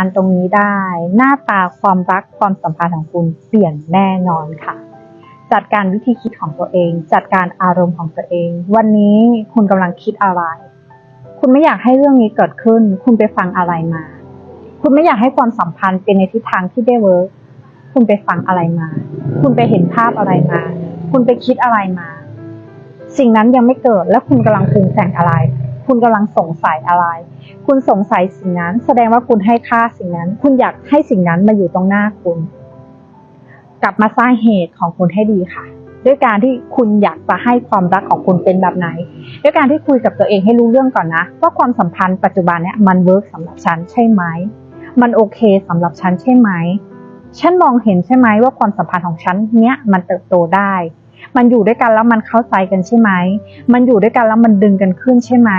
การตรงนี้ได้ หน้าตาความรักความสัมพันธ์ของคุณเปลี่ยนแน่นอนค่ะ จัดการวิธีคิดของตัวเอง จัดการอารมณ์ของตัวเอง วันนี้คุณกำลังคิดอะไร คุณไม่อยากให้เรื่องนี้เกิดขึ้น คุณไปฟังอะไรมา คุณไม่อยากให้ความสัมพันธ์เป็นในทิศทางที่ได้เวิร์กคุณไปฟังอะไรมา คุณไปเห็นภาพอะไรมา คุณไปคิดอะไรมา สิ่งนั้นยังไม่เกิดแล้วคุณกำลังปรุงแต่งอะไร คุณกำลังสงสัยอะไร คุณสงสัยสิ่งนั้น แสดงว่าคุณให้ค่าสิ่งนั้น คุณอยากให้สิ่งนั้นมาอยู่ตรงหน้าคุณ กลับมาสร้างเหตุของคุณให้ดีค่ะ ด้วยการที่คุณอยากจะให้ความรักของคุณเป็นแบบไหน ด้วยการที่คุยกับตัวเองให้รู้เรื่องก่อนนะ ว่าความสัมพันธ์ปัจจุบันเนี่ยมันเวิร์กสำหรับฉันใช่ไหม มันโอเคสำหรับฉันใช่ไหม ฉันมองเห็นใช่ไหมว่าความสัมพันธ์ของฉันเนี้ยมันเติบโตได้ มันอยู่ด้วยกันแล้วมันเข้าใจกันใช่ไหม มันอยู่ด้วยกันแล้วมันดึงกันขึ้นใช่ไหม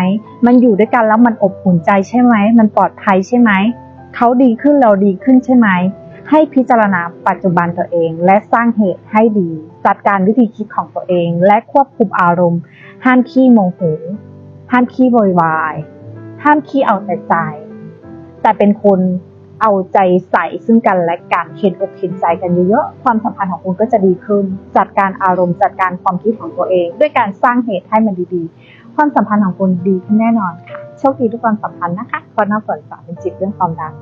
มันอยู่ด้วยกันแล้วมันอบอุ่นใจใช่ไหม มันปลอดภัยใช่ไหม เขาดีขึ้นเราดีขึ้นใช่ไหม ให้พิจารณาปัจจุบันตัวเอง และสร้างเหตุให้ดี จัดการวิธีคิดของตัวเอง และควบคุมอารมณ์ ห้ามขี้โมโห ห้ามขี้โวยวาย ห้ามขี้เอาแต่ใจ แต่เป็นคน เอาใจใส่ซึ่งกันและกันเห็นอกเห็นใจกันเยอะๆ ความสัมพันธ์ของคุณก็จะดีขึ้น จัดการอารมณ์จัดการความคิดของตัวเอง ด้วยการสร้างเหตุให้มันดีๆ ความสัมพันธ์ของคุณดีขึ้นแน่นอนค่ะ โชคดีทุกความสัมพันธ์นะคะเพราะน้าฝนสอนเป็นจิตเรื่องความรัก